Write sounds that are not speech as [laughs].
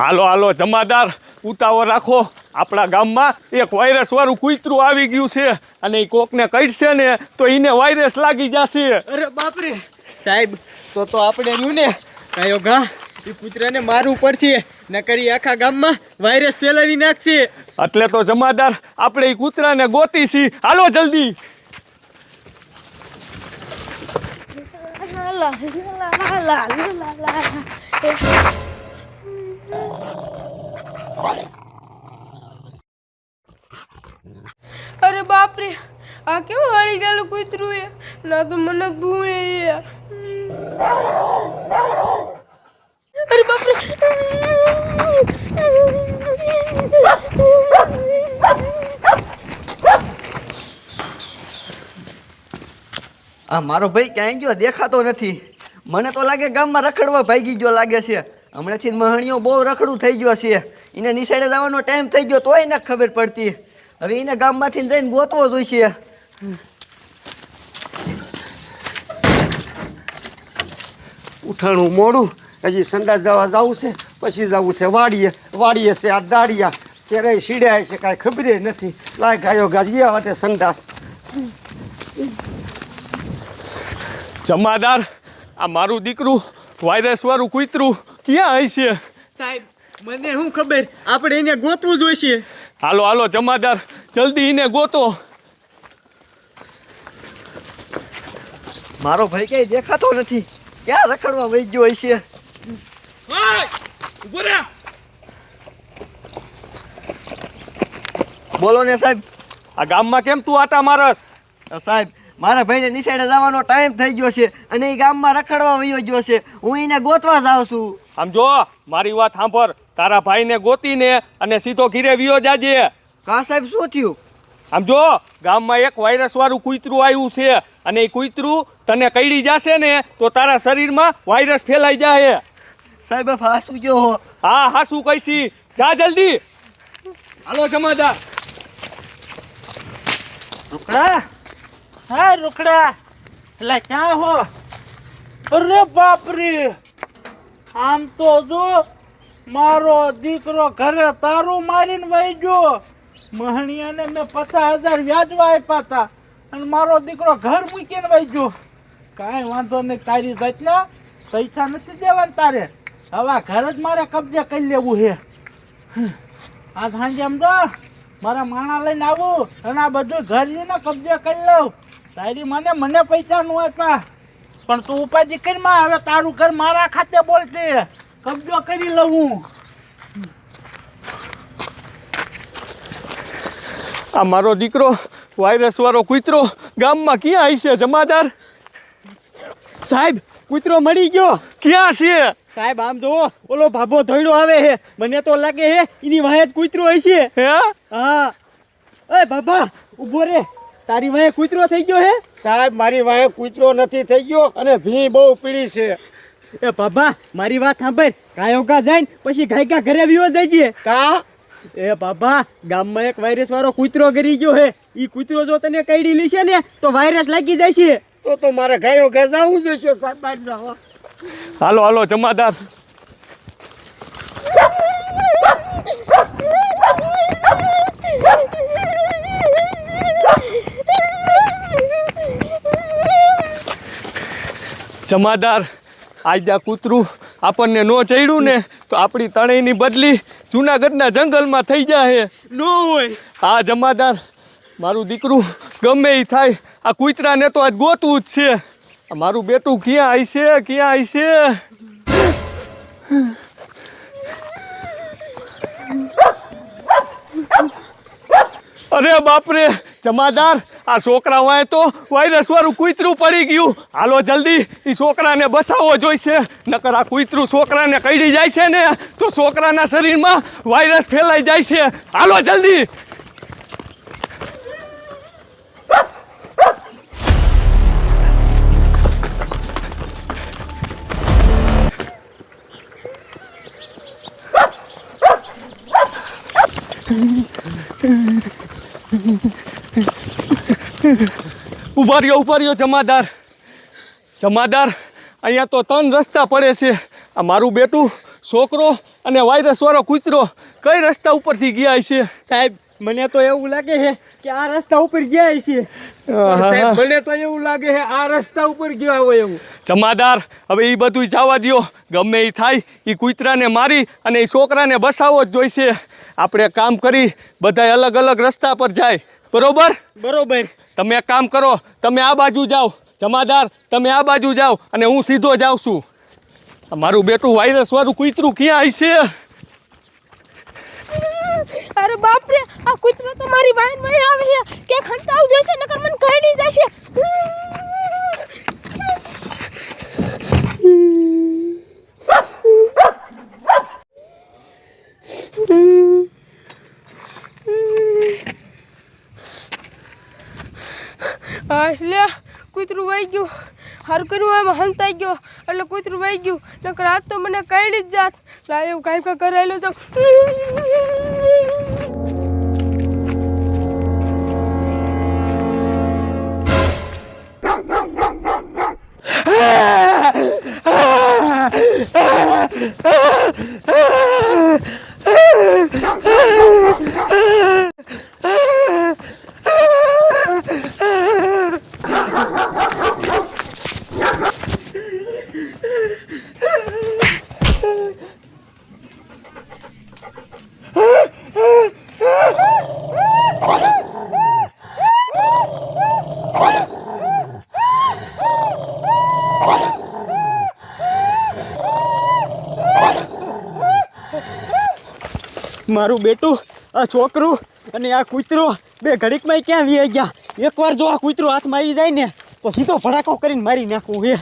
હાલો હાલો જમાદાર ઉતાવો રાખો. આપણા ગામમાં એક વાયરસ વાળું કૂતરું આવી ગયું છે અને એ કોકને કઈડશે ને તો એને વાયરસ લાગી જશે. અરે બાપરે સાહેબ તો તો આપણે રહ્યું ને? કયો ગા? એ કૂતરાને મારવું પડશે નકરી આખા ગામમાં વાયરસ ફેલાવી નાખશે. એટલે તો જમાદાર આપણે એ કૂતરાને ગોતી છી. હાલો જલ્દી. la la la la la la. અરે બાપ રે આ કેવું હળી ગયેલું કૂતરું એ? ના તો મને ભૂણે અરે બાપ રે આ મારો ભાઈ ક્યાંય ગયો દેખાતો નથી. મને તો લાગે ગામમાં રખડવા ભાગી ગયો લાગે છે. હમણાંથી મહણીઓ બહુ રખડું થઈ ગયો છે. એને નિશાળે જવાનો ટાઈમ થઈ ગયો તોય એને ખબર પડતી. હવે એને ગામમાંથી જઈને ગોતવો જોઈશે. ઉઠાણું મોડું. હજી સંડાસ જવા જવું છે પછી જવું છે વાડીએ. વાડીએ છે આ દાડિયા ત્યારે સીડ્યા છે કાંઈ ખબરે નથી. લાય ગાયો ગાજી વાતે સંડાસ. જમાદાર આ મારું દીકરું વાયરસ વાળું કૂતરું ક્યાં હશે સાહેબ મને શું ખબર? આપણે એને ગોતવું જોઈશે. હાલો હાલો જમાદાર જલ્દી એને ગોતો. મારો ભાઈ કઈ દેખાતો નથી. ક્યાં રખડવા વહી ગયો હશે? બોલો ને સાહેબ. આ ગામમાં કેમ તું આટા મારસ? સાહેબ મારા ભાઈને નિશાળે જવાનો ટાઈમ થઈ ગયો છે અને એ ગામમાં રખડવા વયો ગયો છે. હું એને ગોતવા જાઉં છું. આમ જો મારી વાત સાંભળ. તારા ભાઈ ને ગોતી ને અને સીધો ઘીરે વિયો જાજે. કા સાહેબ શું થયું? આમ જો ગામમાં એક વાયરસ વાળું કૂતરું આવ્યું છે અને એ કૂતરું તને કઈડી જશે ને તો તારા શરીરમાં વાયરસ ફેલાઈ જાય સાહેબ હાસુ જો હા. હાસુ કહીશી જા જલ્દી. હાલો જમાદાર. રૂકડા? હા રૂકડા. એટલે ક્યાં હો? અરે બાપરે. આમ તો જો મારો દીકરો ઘરે તારું મારીને વહી ગયો. મહણિયાને મેં પચાસ હજાર વ્યાજવા આપ્યા હતા અને મારો દીકરો ઘર મૂકીને વહી ગયો. કાંઈ વાંધો નહીં, તારી જાતના પૈસા નથી દેવાના તારે. હવે ઘરે જ મારે કબજે કરી લેવું છે. આ સાંજે એમ તો મારા માણા લઈને આવું અને આ બધું ઘર લઈને કબજે કરી લઉં. તારી મને મને પૈસા નું આપ્યા. પણ તું ઉપાધિ કરીમાં હવે તારું ઘર મારા ખાતે બોલશે કબજો કરી લઉં. હું આ મારો દીકરો વાયરસ વાળો કૂતરો ગામમાં ક્યાં હશે જમાદાર? સાહેબ કૂતરો મળી ગયો. ક્યાં છે? સાહેબ આમ જોવો ઓલો ભાભો ધોયડો આવે હે મને તો લાગે હે એની વાહે જ કૂતરો હશે હે? હા. એ બાબા ઊભો રે. તારી વાહે કૂતરો થઈ ગયો હે સાહેબ મારી વાંહે કૂતરો નથી થઈ ગયો અને ભી બહુ પીળી છે. એ બાબા મારી વાત સાંભળ. કાયોકા જઈને પછી ગાયકા ઘરે વિવો દેજે કા? એ બાબા ગામમાં એક વાયરસ વાળો કૂતરો ગરી ગયો હે. ઈ કૂતરો જો તને કઈડી લેશે ને તો વાયરસ લાગી જાય છે તો તો મારે ગાયો ગજાવું જોઈશે સાહેબ બહાર જાઓ. હાલો હાલો જમાદાર. જમાદાર. આજ આ કૂતરું આપણને ન ચડ્યું ને તો આપણી તણેયની બદલી જુનાગઢના જંગલમાં થઈ જાય નો હોય. હા જમાદાર મારું દીકરું ગમે એ થાય આ કૂતરાને તો આજ ગોતવું જ છે. મારું બેટું ક્યાં આવશે ક્યાં આવશે અરે બાપરે જમાદાર, આ છોકરા હોય તો વાયરસ વાળું કૂતરું પડી ગયું. હાલો જલ્દી એ છોકરાને બસાવવો જોઈશે. નકર આ કૂતરું છોકરાને કઈડી જાય છે ને, તો છોકરાના શરીરમાં વાયરસ ફેલાઈ જાય છે. હાલો જલ્દી. ઊભા રહ્યો ઊભા રહ્યો જમાદાર. જમાદાર અહીંયા તો ત્રણ રસ્તા પડે છે. આ મારું બેટું છોકરો અને વાયરસ વાળો કૂતરો કઈ રસ્તા ઉપરથી ગયા છે? સાહેબ મને તો એવું લાગે છે કે આ રસ્તા ઉપર ગયા છે. મને તો એવું લાગે છે આ રસ્તા ઉપર ગયા હોય એવું. જમાદાર હવે એ બધું જવા દ્યો. ગમે એ થાય એ કૂતરાને મારી અને એ છોકરાને બસાવો જ જોઈશે. આપણે કામ કરી બધાય અલગ અલગ રસ્તા પર જાય. બરોબર? બરોબર. તમે એક કામ કરો તમે આ બાજુ જાઓ જમાદાર તમે આ બાજુ જાઓ અને હું સીધો જાઉં છું. મારું બેટું વાયરસ વાળું કૂતરું ક્યાં છે? અરે બાપ રે આ કૂતરો તો મારી વાઈનમાં આવે છે. કે ખંતાવ જશે નકર મને કરડી જશે. હાશ લે, કૂતરું વહી ગયું. હારું કર્યું એમ હંતાઈ ગયો. એટલે કૂતરું વહી ગયું. નકર આજ તો મને કઈ જ જાત. લા એવું કાંઈ કાંઈ કરાયેલું તો. [laughs] મારું બેટું, આ છોકરું અને આ કૂતરો બે ઘડીકમાં ક્યાં વી ગયા? એકવાર જો આ કૂતરો હાથમાં આવી જાય ને, તો સીધો ભડાકો કરીને મારી નાખું, હે.